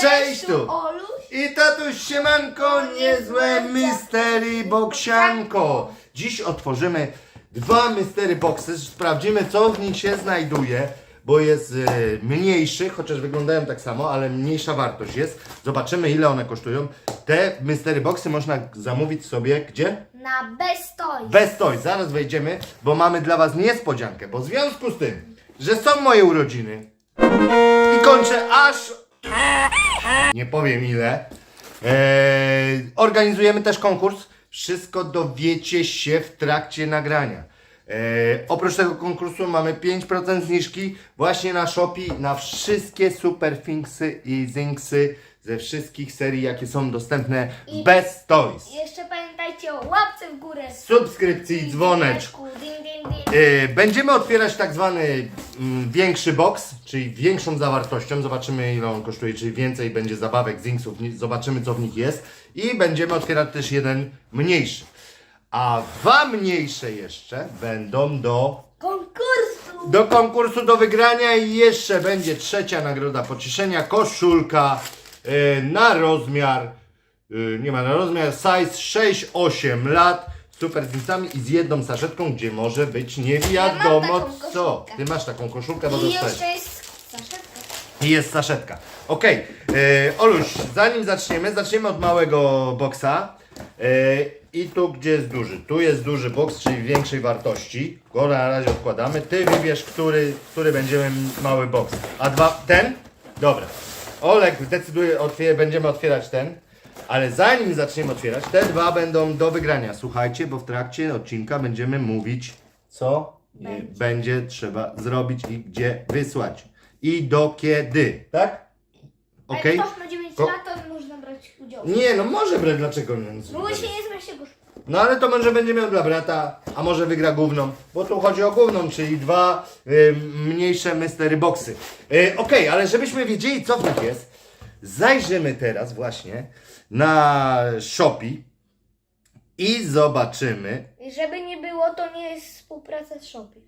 Cześć tu! Oluś. I tatuś siemanko, niezłe mystery boksianko. Dziś otworzymy dwa mystery boxy, sprawdzimy co w nich się znajduje, bo jest e, mniejszy, chociaż wyglądają tak samo, ale mniejsza wartość jest. Zobaczymy ile one kosztują. Te mystery boxy można zamówić sobie gdzie? Na Bestoy. Bez toj, zaraz wejdziemy, bo mamy dla Was niespodziankę, bo w związku z tym, że są moje urodziny i kończę aż nie powiem ile, eee, organizujemy też konkurs. Wszystko dowiecie się w trakcie nagrania. Eee, oprócz tego konkursu mamy 5% zniżki właśnie na Shopee na wszystkie Superfinksy i Zinksy ze wszystkich serii, jakie są dostępne I- bez Toys. Jeszcze pamiętajcie o łapce w górę. Subskrypcji i dzwoneczku. Ding, ding, ding. Yy, Będziemy otwierać tak zwany mm, większy box, czyli większą zawartością. Zobaczymy ile on kosztuje, czyli więcej będzie zabawek, zinksów, ni- zobaczymy co w nich jest. I będziemy otwierać też jeden mniejszy. A dwa mniejsze jeszcze będą do, Konkursu. do konkursu do wygrania i jeszcze będzie trzecia nagroda pocieszenia, koszulka yy, na rozmiar, nie ma na rozmiar, size 6-8 lat. z Super zinsami i z jedną saszetką, gdzie może być nie Ja wiadomo taką co. koszulkę. Ty masz taką koszulkę, bo I dostałeś. jeszcze jest saszetka. I jest saszetka. Okej, okay. Oluś, zanim zaczniemy, zaczniemy od małego boksa. E, I tu, gdzie jest duży. Tu jest duży boks, czyli większej wartości. Go na razie odkładamy. Ty wybierz, który, który będzie mały boks. A dwa, ten? Dobra. Olek decyduje, otwier będziemy otwierać ten. Ale zanim zaczniemy otwierać, te dwa będą do wygrania. Słuchajcie, bo w trakcie odcinka będziemy mówić, co będzie, będzie trzeba zrobić i gdzie wysłać. I do kiedy, tak? Okej? Jak ktoś ma 9 Ko- lat, to można brać udział. Nie, no może brać, dlaczego nie? No bo się nie zmieści koszulka. No ale to może będzie miał dla brata, a może wygra główną, bo tu chodzi o główną, czyli dwa y, mniejsze mystery boxy. Y, Okej, ale żebyśmy wiedzieli co w nich jest, zajrzymy teraz właśnie na Shopee i zobaczymy, żeby nie było, to nie jest współpraca z Shopee.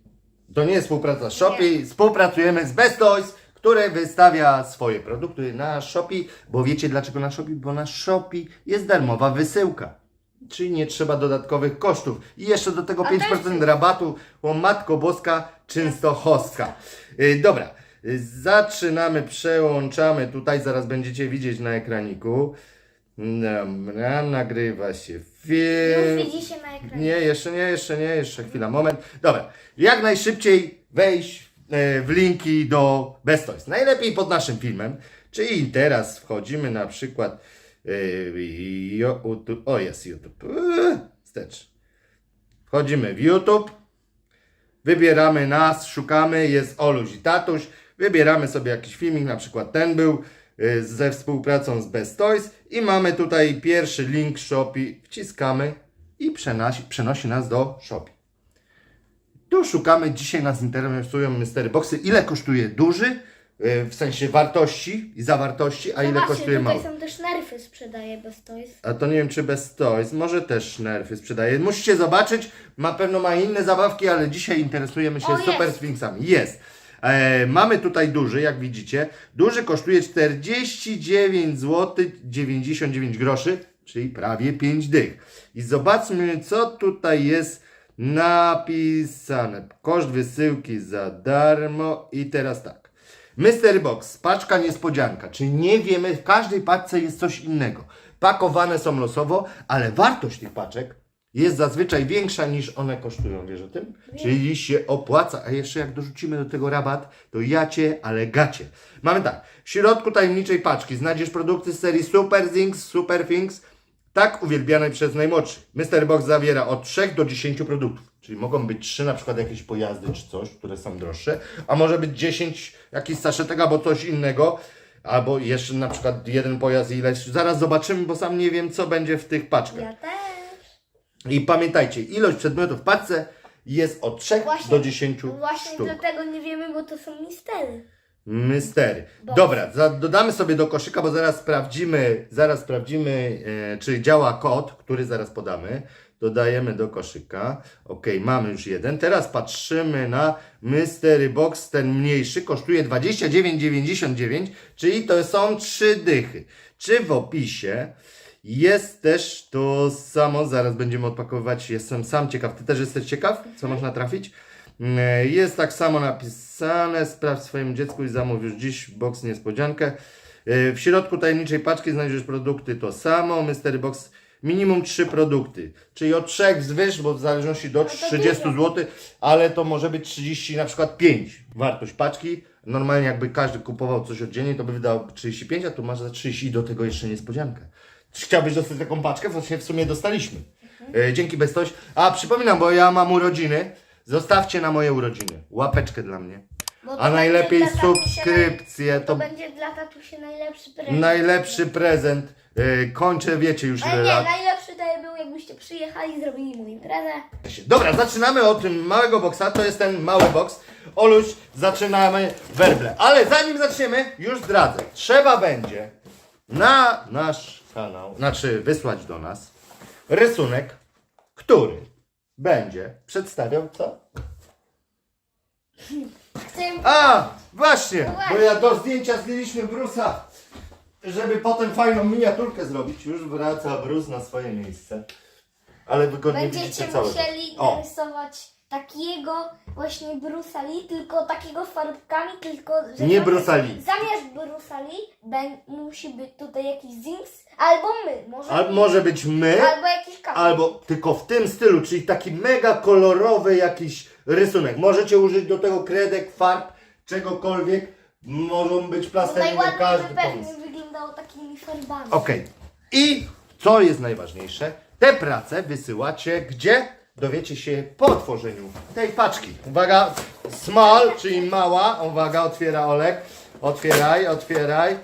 to nie jest współpraca z Shopee, współpracujemy z Best Toys, który wystawia swoje produkty na Shopee, bo wiecie dlaczego na Shopee? Bo na Shopee jest darmowa wysyłka. Czyli nie trzeba dodatkowych kosztów. I jeszcze do tego A 5% rabatu, o Matko Boska Częstochowska. Y, dobra, y, zaczynamy, przełączamy. Tutaj zaraz będziecie widzieć na ekraniku. Dobra, nagrywa się Już film. widzi się na ekranie. Nie, jeszcze nie, jeszcze nie, jeszcze chwila, moment. Dobra, jak najszybciej wejść e, w linki do Best Toys. Najlepiej pod naszym filmem. Czyli teraz wchodzimy na przykład. e, YouTube. O, jest YouTube. Eee, Wstecz. Wchodzimy w YouTube. Wybieramy nas, szukamy, jest Oluś i Tatuś. Wybieramy sobie jakiś filmik, na przykład ten był ze współpracą z Best Toys i mamy tutaj pierwszy link Shopee, wciskamy i przenosi, przenosi nas do Shopee. Tu szukamy, dzisiaj nas interesują mystery boxy. Ile kosztuje duży, y, w sensie wartości i zawartości, a ile Zobaczcie, kosztuje tutaj mały. są też nerfy sprzedaje Bestoys. A to nie wiem, czy bez Toys, może też nerfy sprzedaje. Musicie zobaczyć, na pewno ma inne zabawki, ale dzisiaj interesujemy się O, jest. Super Sphinxami. Jest. E, mamy tutaj duży, jak widzicie. Duży kosztuje 49 zł 99 groszy, czyli prawie 5 dych. I zobaczmy, co tutaj jest napisane. Koszt wysyłki za darmo i teraz tak. Mystery Box, paczka niespodzianka, czyli nie wiemy, w każdej paczce jest coś innego. Pakowane są losowo, ale wartość tych paczek jest zazwyczaj większa niż one kosztują, wiesz o tym? Czyli się opłaca, a jeszcze jak dorzucimy do tego rabat, to jacie, ale gacie. Mamy tak, w środku tajemniczej paczki znajdziesz produkty z serii Super Things, Super Things, tak uwielbianej przez najmłodszych. Mystery Box zawiera od 3 do 10 produktów. Czyli mogą być 3 na przykład jakieś pojazdy czy coś, które są droższe, a może być 10 jakichś saszetek albo coś innego, albo jeszcze na przykład jeden pojazd i ileś. Zaraz zobaczymy, bo sam nie wiem co będzie w tych paczkach. Ja też. I pamiętajcie, ilość przedmiotów w paczce jest od 3 Właśnie- do 10 Właśnie sztuk. dlatego nie wiemy, bo to są mistery. Mystery. Box. Dobra, za, dodamy sobie do koszyka, bo zaraz sprawdzimy, zaraz sprawdzimy, e, czy działa kod, który zaraz podamy. Dodajemy do koszyka. Ok, mamy już jeden. Teraz patrzymy na Mystery Box. Ten mniejszy kosztuje 29,99, czyli to są trzy dychy. Czy w opisie jest też to samo? Zaraz będziemy odpakowywać. Jestem sam ciekaw. Ty też jesteś ciekaw, co można trafić? Mm, Jest tak samo napisane. Sprawdź swojemu dziecku i zamów już dziś box niespodziankę. Yy, W środku tajemniczej paczki znajdziesz produkty to samo. Mystery Box minimum 3 produkty. Czyli od 3 wzwyż, bo w zależności do to 30 dużo. zł, ale to może być 30 na przykład 5 wartość paczki. Normalnie jakby każdy kupował coś oddzielnie, to by wydał 35, a tu masz za 30 i do tego jeszcze niespodziankę. Chciałbyś dostać taką paczkę? Właśnie w sumie dostaliśmy. E, dzięki Bestoś. A przypominam, bo ja mam urodziny. Zostawcie na moje urodziny łapeczkę dla mnie. Bo to A najlepiej będzie dla tatusia subskrypcję. To To będzie dla tatusia najlepszy prezent. najlepszy prezent. E, Kończę, wiecie już ile Ale nie, lat. najlepszy to był jakbyście przyjechali i zrobili mu imprezę. Dobra, zaczynamy od tym małego boksa. To jest ten mały boks. Oluś, zaczynamy werble. Ale zanim zaczniemy, już zdradzę. Trzeba będzie na nasz kanał, znaczy wysłać do nas rysunek, który będzie przedstawiał co? Chcę A, właśnie, bo ja do zdjęcia zdjęliśmy Brusa, żeby potem fajną miniaturkę zrobić. Już wraca Brus na swoje miejsce. Ale wygodnie Będziecie widzicie całego. musieli O. narysować takiego właśnie Brusa Lee, tylko takiego farbkami, tylko że Nie zamiast- Brusa Lee. Zamiast Brusa Lee ben, musi być tutaj jakiś Zinks, albo my, może, Al, może być my, albo jakiś kawał. albo tylko w tym stylu, czyli taki mega kolorowy jakiś rysunek. Możecie użyć do tego kredek, farb, czegokolwiek. Mogą być plasteliny, Najładniej każdy by pewnie pomysł. wyglądało takimi farbami. Okej. I co jest najważniejsze, te prace wysyłacie gdzie? Dowiecie się po otworzeniu tej paczki. Uwaga, small, czyli mała. Uwaga, otwiera Olek. Otwieraj, otwieraj.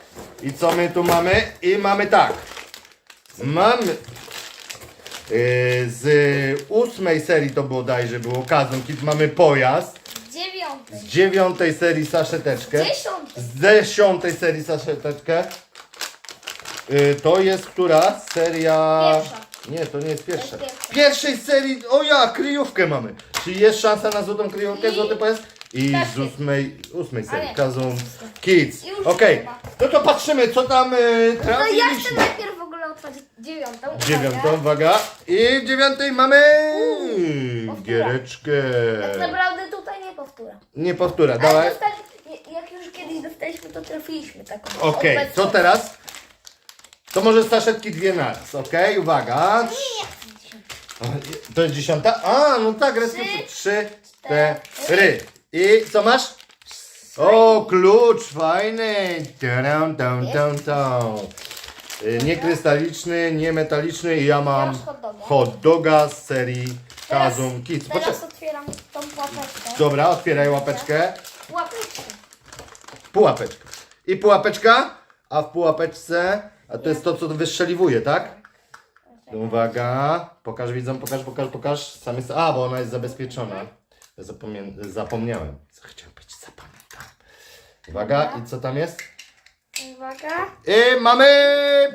I co my tu mamy? I mamy tak. Mamy yy, z ósmej serii to bodajże było Kazum Kit. Mamy pojazd. Dziewiąty. Z dziewiątej serii saszeteczkę. Dziesiąty. Z dziesiątej serii saszeteczkę. Y, to jest która? Seria... Pierwsza. Nie, to nie jest pierwsza. Jest pierwsza. Pierwszej serii, o ja, kryjówkę mamy. Czyli jest szansa na złotą kryjówkę, I- złoty pojazd? I z ósmej, ósmej serii, Kazum Kids. Już Okej, chyba. no to patrzymy, co tam y, No ja chcę trafiliśmy. najpierw w ogóle otworzyć dziewiątą. Uwaga. Dziewiątą, uwaga. I w dziewiątej mamy powtóra. giereczkę. Tak naprawdę tutaj nie powtóra. Nie powtóra, Ale dawaj. dostali, jak już kiedyś dostaliśmy, to trafiliśmy taką. Okej, obecną. co teraz? To może saszetki dwie naraz, okej? Uwaga. To jest dziesiąta? A, no tak, restrykcje. Trzy, cztery. cztery. I co masz? O, klucz, fajny. Y, Nie krystaliczny, nie metaliczny i ja mam masz hot doga. hot doga z serii Teraz, Kazum Kids. teraz Poczekaj. otwieram tą pułapeczkę. Dobra, otwieraj łapeczkę. Pułapeczkę. Pułapeczka. I pułapeczka, a w pułapeczce, a to jest to, co wystrzeliwuje, tak? Uwaga, pokaż widzom, pokaż, pokaż, pokaż. Sam jest, a, bo ona jest zabezpieczona. Zapomniałem. Co chciałem powiedzieć, zapamiętałem. Uwaga, i co tam jest? Uwaga. I mamy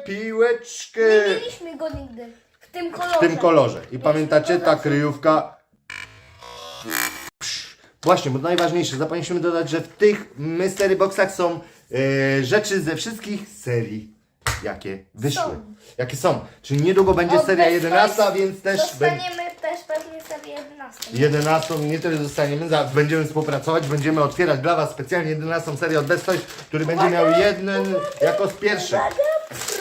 piłeczkę Nie mieliśmy go nigdy. W tym kolorze. w tym kolorze. I pamiętacie, ta kryjówka... Właśnie, bo najważniejsze, zapomnieliśmy dodać, że w tych mystery boxach są e, rzeczy ze wszystkich serii, jakie wyszły. Są. Jakie są. Czyli niedługo będzie seria Best 11, Toys więc też... będzie- Dostaniemy 11. 11 nie tyle dostaniemy, za- będziemy współpracować, będziemy otwierać dla Was specjalnie 11 serię od który będzie miał jeden jako z pierwszych.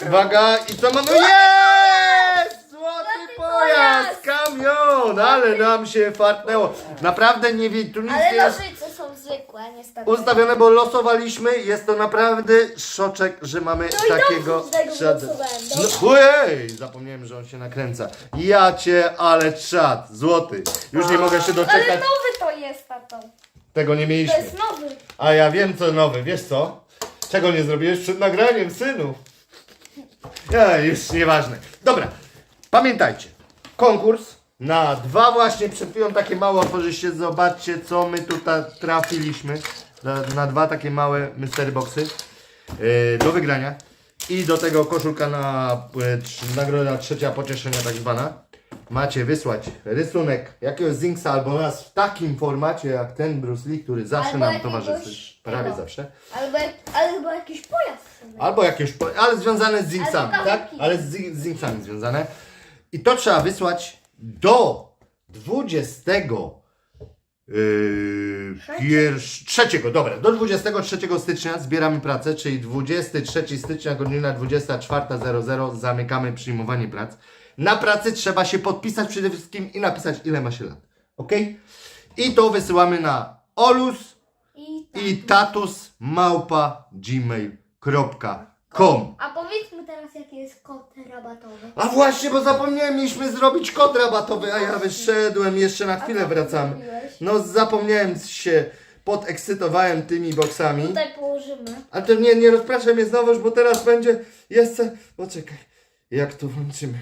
Uwaga, i co mamy? Jest! Złoty pojazd, kamion, ale nam się fartnęło. Naprawdę nie wie, tu nic nie jest nożyce zwykłe, niestety. ustawione, bo losowaliśmy. Jest to naprawdę szoczek, że mamy No i takiego... dobrze, że wylosowałem, No, ojej, zapomniałem, że on się nakręca. Ja cię, ale czad, złoty. Już nie mogę się Ale doczekać. nowy to jest, tato. Tego nie To mieliśmy. jest nowy. A ja wiem co nowy, wiesz co? Czego nie zrobiłeś przed nagraniem, synu? Ja, już nieważne. Dobra, pamiętajcie. Konkurs na dwa właśnie przed chwilą takie małe otworzyście. Zobaczcie co my tutaj trafiliśmy. Na, na dwa takie małe mystery boxy. Yy, do wygrania. I do tego koszulka na yy, nagroda trzecia pocieszenia tak zwana. macie wysłać rysunek jakiegoś Zinksa albo nas w takim formacie jak ten Bruce Lee, który zawsze Albo nam jakiegoś towarzyszy. Prawie tego. zawsze. Albo, albo jakiś pojazd. sobie. Albo jakieś, po- ale związane z Zinksami, Albo tak? kawałki. Ale z Zin- z związane. I to trzeba wysłać do 20 Yy, trzeciego, dobra, do 23 stycznia zbieramy pracę, czyli 23 stycznia, godzina 24.00 zamykamy przyjmowanie prac. Na pracy trzeba się podpisać przede wszystkim i napisać ile ma się lat, ok? I to wysyłamy na olus I i tatus małpa gmail.com A powiedzmy teraz, jaki jest kod rabatowy. A właśnie, bo zapomniałem, mieliśmy zrobić kod rabatowy, a ja wyszedłem, jeszcze na chwilę zrobiłeś? No zapomniałem się, podekscytowałem tymi boksami. Tutaj położymy. Ale to nie, nie rozpraszaj mnie znowu, bo teraz będzie jeszcze... Poczekaj, jak to włączymy?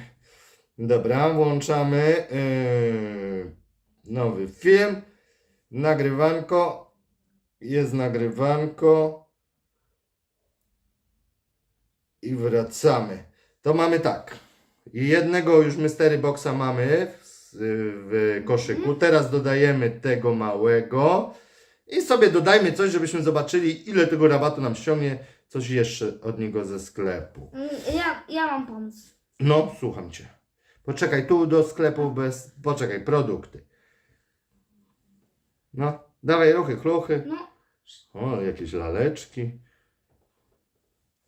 Dobra, włączamy yy, nowy film, nagrywanko, jest nagrywanko i wracamy. To mamy tak, jednego już Mystery Boxa mamy w, w koszyku, teraz dodajemy tego małego i sobie dodajmy coś, żebyśmy zobaczyli ile tego rabatu nam ściągnie, coś jeszcze od niego ze sklepu. Mm, Ja, ja mam pomysł. No, słucham Cię. Poczekaj, tu do sklepu bez... Poczekaj, produkty. No, dawaj ruchy, chluchy. No. O, jakieś laleczki.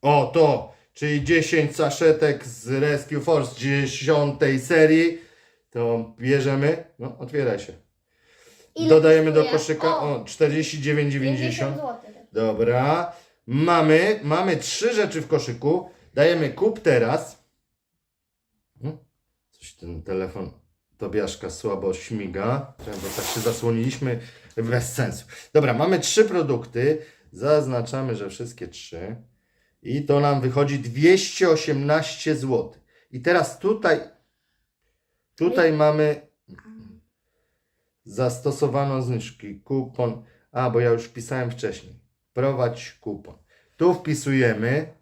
O, to, czyli 10 saszetek z Rescue Force 10 serii. To bierzemy. No, otwieraj się. Ile Dodajemy do kosztuje? koszyka. O, O, 49,90. 50 zł. Dobra. Mamy, mamy trzy rzeczy w koszyku. Dajemy kup teraz. Hmm? Coś ten telefon Tobiaszka słabo śmiga. Bo tak się zasłoniliśmy bez sensu. Dobra, mamy trzy produkty. Zaznaczamy, że wszystkie trzy. I to nam wychodzi 218 zł. I teraz tutaj, tutaj mamy zastosowano zniżki, kupon. A, bo ja już wpisałem wcześniej. Prowadź kupon. Tu wpisujemy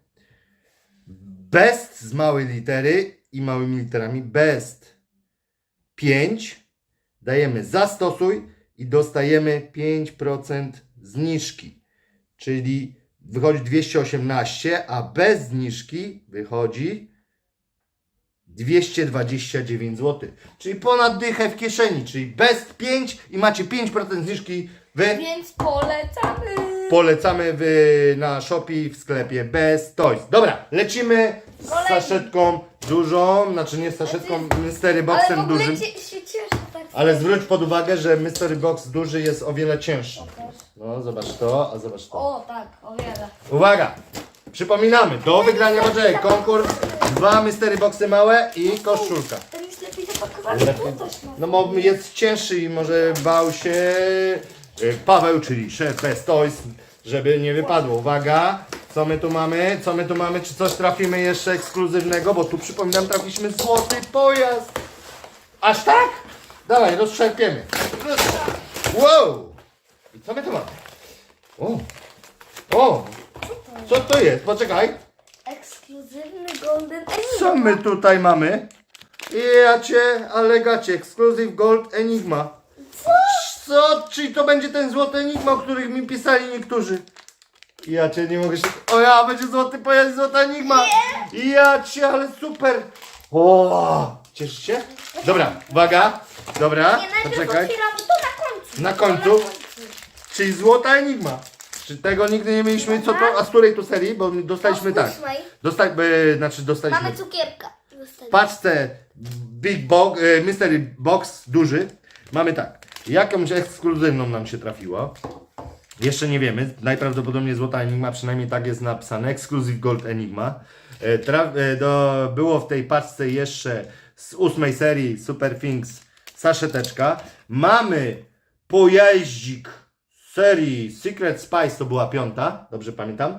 best z małej litery i małymi literami best 5. Dajemy zastosuj i dostajemy 5% zniżki. Czyli wychodzi 218, a bez zniżki wychodzi 229 zł. Czyli ponad dychę w kieszeni, czyli best 5 i macie 5% zniżki wy Więc polecamy. Polecamy w, na Shopee w sklepie Best Toys. Dobra, lecimy z Kolejny. saszetką dużą, znaczy nie z saszetką, Mystery Ale w Boxem ogóle dużym. cie- się cieszę. Ale zwróć pod uwagę, że Mystery Box duży jest o wiele cięższy. No, zobacz to, a zobacz to. O tak, o wiele. Uwaga! Przypominamy, do wygrania poczekaj, konkurs, dwa Mystery Boxy małe i koszulka. Ten jest lepiej zapakowany. Tu coś ma. No bo jest cięższy i może bał się y, Paweł, czyli szef Best Toys, żeby nie wypadło. Uwaga, co my tu mamy? Co my tu mamy? Czy coś trafimy jeszcze ekskluzywnego? Bo tu przypominam, trafiliśmy złoty pojazd. Aż tak? Dawaj, rozszarpiemy. Wow! I co my tu mamy? O! O! Co to jest? Poczekaj. Ekskluzywny Golden Enigma. Co my tutaj mamy? Ja cię, ale gacie, Exclusive Gold Enigma. Co? Co? Czyli to będzie ten złoty Enigma, o których mi pisali niektórzy. Ja cię nie mogę się... O ja, będzie złoty pojazd, złota Enigma. Ja cię, ale super. O, cieszysz się? Dobra, uwaga. Dobra, Nie, najpierw poczekaj. otwieramy to na końcu. Na końcu? Czyli złota Enigma. Czy tego nigdy nie mieliśmy? Co to? A z której to serii? Bo dostaliśmy tak. ósmej. Dosta... e, znaczy dostaliśmy Mamy cukierka. Zostawię. paczce Big Box, e, Mystery Box duży, mamy tak. Jakąś ekskluzywną nam się trafiła. Jeszcze nie wiemy. Najprawdopodobniej Złota Enigma, przynajmniej tak jest napisane. Exclusive Gold Enigma. E, e, do, było w tej paczce jeszcze z ósmej serii Super Things saszeteczka. Mamy pojeździk serii Secret Spice, to była piąta, dobrze pamiętam.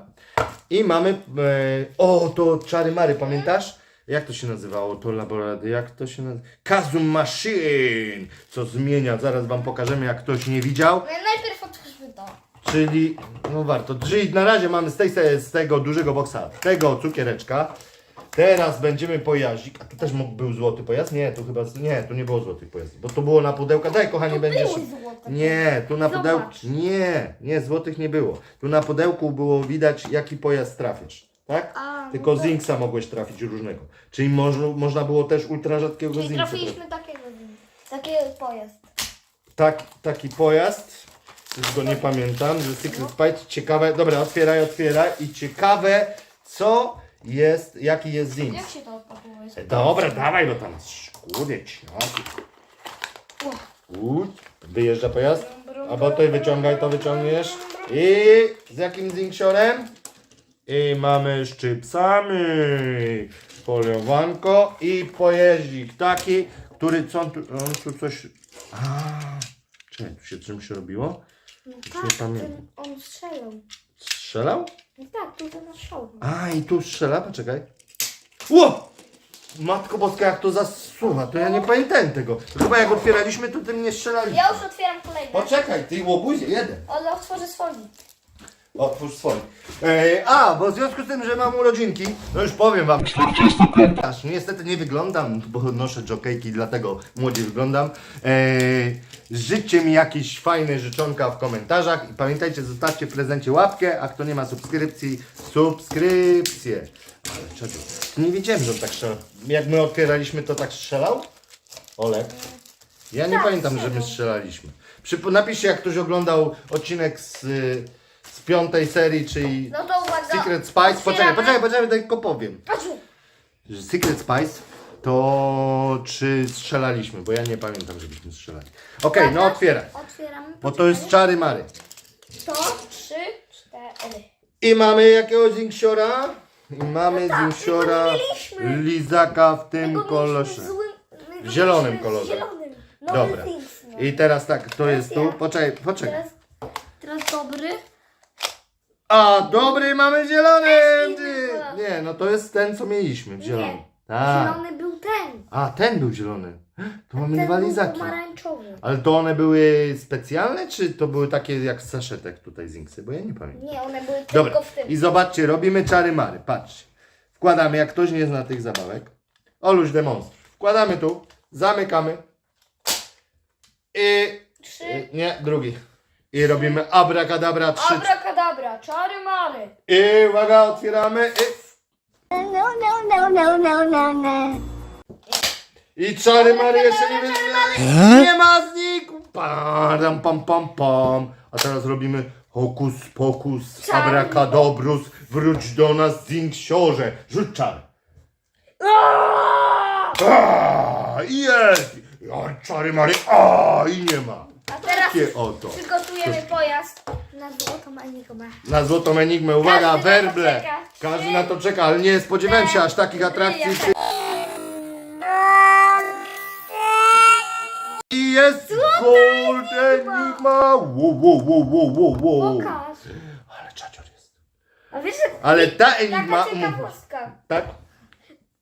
I mamy, e, o to Czary Mary, pamiętasz? Jak to się nazywało to laboratorium? Jak to się nazywa? Kazum Machine! Co zmienia, zaraz wam pokażemy jak ktoś nie widział. No, Najpierw otwórzmy to. Czyli, no warto. Czyli na razie mamy z, tej, z tego dużego boksa tego cukiereczka. Teraz będziemy pojaździk. A tu też mógł był złoty pojazd? Nie, tu chyba. Nie, tu nie było złotych pojazdów. Bo to było na pudełka. Daj, kochanie, będziesz. Były złote. Nie, tu na Zobacz. pudełku. Nie, nie, złotych nie było. Tu na pudełku było widać, jaki pojazd trafisz. Tak? A, no Tylko tak. Zinksa mogłeś trafić różnego. Czyli można, można było też ultra rzadkiego Czyli Zinksa. trafiliśmy takiego Taki pojazd. Tak, taki pojazd. Już go nie pamiętam. The Secret Spite. Ciekawe. Dobra, otwieraj, otwieraj. I ciekawe, co jest, jaki jest Zinks. Jak się to odpakowuje? E, Dobra, dawaj go tam. Ćniaki. Uj, Wyjeżdża pojazd. Albo to wyciągaj, to wyciągniesz. I z jakim zinksiorem? I mamy szczypsami. Poliowanko i pojeździk taki, który co on tu, on tu coś... A, czekaj, tu się czymś robiło? No nie tak, pamiętam. ten, on strzelał. Strzelał? No tak, tu ten strzał. A, i tu strzela, poczekaj. Ło! Matko Boska, jak to zasuwa, to ja nie pamiętałem tego. Chyba jak otwieraliśmy, to ty mnie strzelaliśmy. Ja już otwieram kolejny. Poczekaj, ty łobuzie, jeden. Ale otworzę swój. Otwórz swój. E, a, bo w związku z tym, że mam urodzinki, no już powiem wam. Aż niestety nie wyglądam, bo noszę jokejki, dlatego młodziej wyglądam. E, życzcie mi jakieś fajne życzonka w komentarzach i pamiętajcie, zostawcie w prezencie łapkę, a kto nie ma subskrypcji, subskrypcję. Ale czego? Nie wiedziałem, że on tak strzelał. Jak my otwieraliśmy, to tak strzelał? Olek? Ja nie Tak, pamiętam, że my strzelaliśmy. Przypo- napiszcie, jak ktoś oglądał odcinek z, y, z piątej serii, czyli No to uwaga. Secret Spice. Poczekaj, Otwieramy. poczekaj, poczekaj, tylko powiem. Że Secret Spice to czy strzelaliśmy, bo ja nie pamiętam, żebyśmy strzelali. Okej, no otwieraj. Otwieramy. Bo to jest czary mary. To trzy, cztery. I mamy jakiegoś zinksiora. I mamy tak, zinksiora tego nie mieliśmy. lizaka w tym kolorze. w zielonym kolorze. Zielonym. No Dobra. Things, no. I teraz tak, to jest tu. Poczekaj, poczekaj. Teraz, teraz dobry. A, dobry mamy zielony! Też inny Ty. kolor. Nie, no to jest ten, co mieliśmy w zielonym. Nie. Tak. Zielony był ten. A, ten był zielony. To mamy Ten dwa był lizaki. pomarańczowy. Ale to one były specjalne, czy to były takie jak z saszetek tutaj zinksy? Bo ja nie pamiętam. Nie, one były Dobra, tylko w tym. i zobaczcie, robimy czary mary. Patrzcie. Wkładamy, jak ktoś nie zna tych zabawek. Oluś demonstruj. Wkładamy tu, zamykamy. I... Trzy. Nie, drugi. I robimy abracadabra trzy. Abracadabra, czary mary. I uwaga, otwieramy. I... No, no, no, no, no, no, no. I czary Mary jeszcze nie wiem. Nie ma znikł. Pam, pam, pam, pam. A teraz robimy hokus pokus, Czary. abracadabrus, wróć do nas zinksiorze. Rzuć czar. A, Jest! A, czary Mary, a i nie ma. A teraz Takie oto. przygotujemy pojazd na złotą enigmę. Na złotą enigmę, uwaga, Każdy na to werble. czeka. Każdy na to czeka, ale nie spodziewałem się aż takich atrakcji. I jest Gold Enigma! Wow, wow, wow, wow, wow, wow. Pokaż. Ale czacior jest. A wiesz, że Ale ta Enigma... taka ciekawostka. Tak?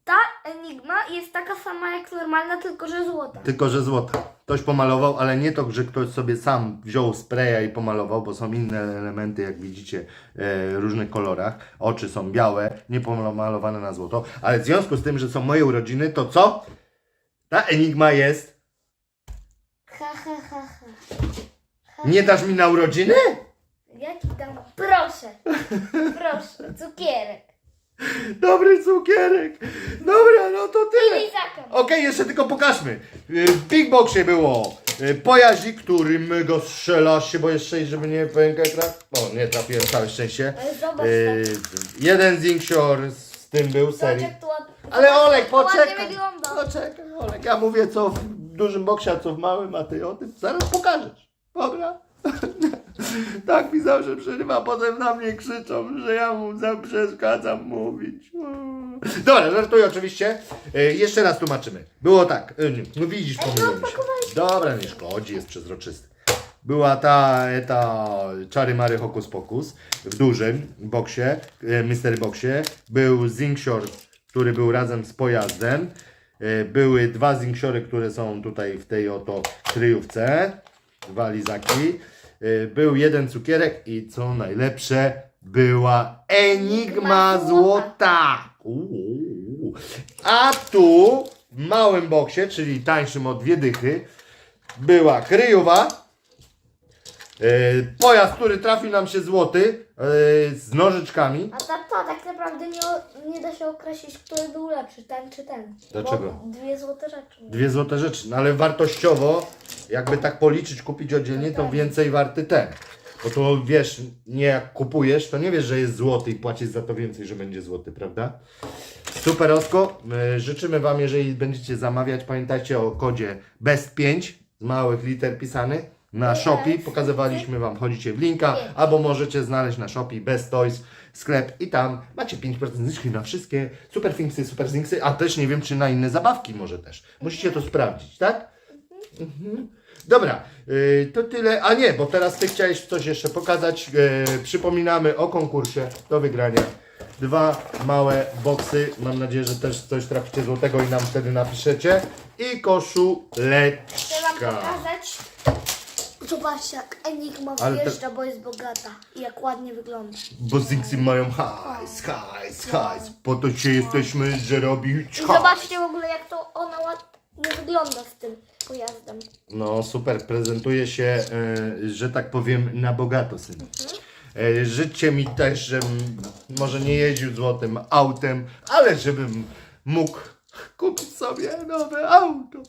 Ta enigma jest taka sama jak normalna, tylko że złota. Tylko, że złota. Ktoś pomalował, ale nie to, że ktoś sobie sam wziął spraya i pomalował, bo są inne elementy, jak widzicie, e, w różnych kolorach. Oczy są białe, nie pomalowane na złoto. Ale w związku z tym, że są moje urodziny, to co? Ta Enigma jest... Ha, ha, ha, ha. Nie dasz mi na urodziny? Ja ci dam. Proszę. Proszę. Cukierek. Dobry cukierek. Dobra, no to tyle. Okej, jeszcze tylko pokażmy. Y, W Big Boxie było y, pojazik, którym go strzela się, bo jest sześć, żeby nie pękać traf. O, nie trafiłem, całe szczęście. Ale zobacz Y, tak. jeden zinksior z tym był serii. Ale Olek, jak to ładnie poczekaj. wygląda. Poczekaj, Olek. Ja mówię co w dużym boksie, a co w małym, a ty o tym zaraz pokażesz. Dobra? tak mi zawsze przerywa, potem na mnie krzyczą, że ja mu za przeszkadzam mówić. Dobra, żartuję oczywiście. E, jeszcze raz tłumaczymy. Było tak, e, no widzisz, pomyliło mi się. Dobra, nie szkodzi, jest przezroczysty. Była ta, ta czary mary hokus pokus w dużym boksie, e, mystery boksie. Był zinksior, który był razem z pojazdem. E, Były dwa zinksiory, które są tutaj w tej oto kryjówce. Dwa lizaki. E, Był jeden cukierek i co najlepsze, była enigma złota. Uuu. A tu w małym boksie, czyli tańszym o dwie dychy, była kryjowa. Yy, pojazd, który trafił nam się złoty yy, z nożyczkami. A ta, to tak naprawdę nie, nie da się określić, który był lepszy, ten czy ten. Dlaczego? Bo dwie złote rzeczy. Dwie złote rzeczy, no ale wartościowo, jakby tak policzyć, kupić oddzielnie, to więcej warty ten. Bo to wiesz, nie jak kupujesz, to nie wiesz, że jest złoty i płacisz za to więcej, że będzie złoty, prawda? Super Osko, My życzymy Wam, jeżeli będziecie zamawiać, pamiętajcie o kodzie BEST5 z małych liter pisany na Shopee. Pokazywaliśmy Wam, chodzicie w linka, albo możecie znaleźć na Shopee Best Toys sklep i tam macie 5% zniżki na wszystkie super thingsy, super thingsy, a też nie wiem, czy na inne zabawki może też. Musicie to sprawdzić, tak? Mhm. Dobra, yy, to tyle. A nie, bo teraz Ty chciałeś coś jeszcze pokazać. Yy, przypominamy o konkursie do wygrania. Dwa małe boksy. Mam nadzieję, że też coś traficie złotego i nam wtedy napiszecie. I Chcę Wam koszuleczka. pokazać. Zobaczcie, jak Enigma Ale te- wjeżdża, bo jest bogata. I jak ładnie wygląda. Bo Zinksy mają hajs, hajs, hajs. Po to się jesteśmy, że robić I hajs. zobaczcie w ogóle, jak to ona ładnie wygląda z tym pojazdem. No super, prezentuje się, e, że tak powiem, na bogato, syn. E, życzcie mi też, żebym może nie jeździł złotym autem, ale żebym mógł kupić sobie nowe auto.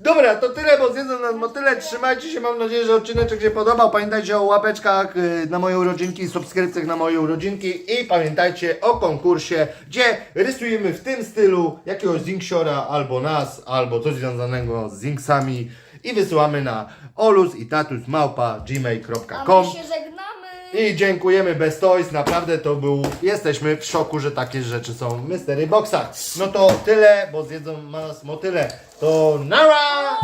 Dobra, to tyle, bo zjedzą nas motyle. Trzymajcie się, mam nadzieję, że odcineczek się podobał. Pamiętajcie o łapeczkach e, na moje urodzinki, subskrypcjach na moje urodzinki i pamiętajcie o konkursie, gdzie rysujemy w tym stylu jakiegoś zinksiora albo nas, albo coś związanego z zinksami i wysyłamy na olus i tatus małpa A gmail.com my się żegnamy. I dziękujemy Best Toys, naprawdę to był, jesteśmy w szoku, że takie rzeczy są w Mystery Boxach. No to tyle, bo zjedzą nas motyle. To nara!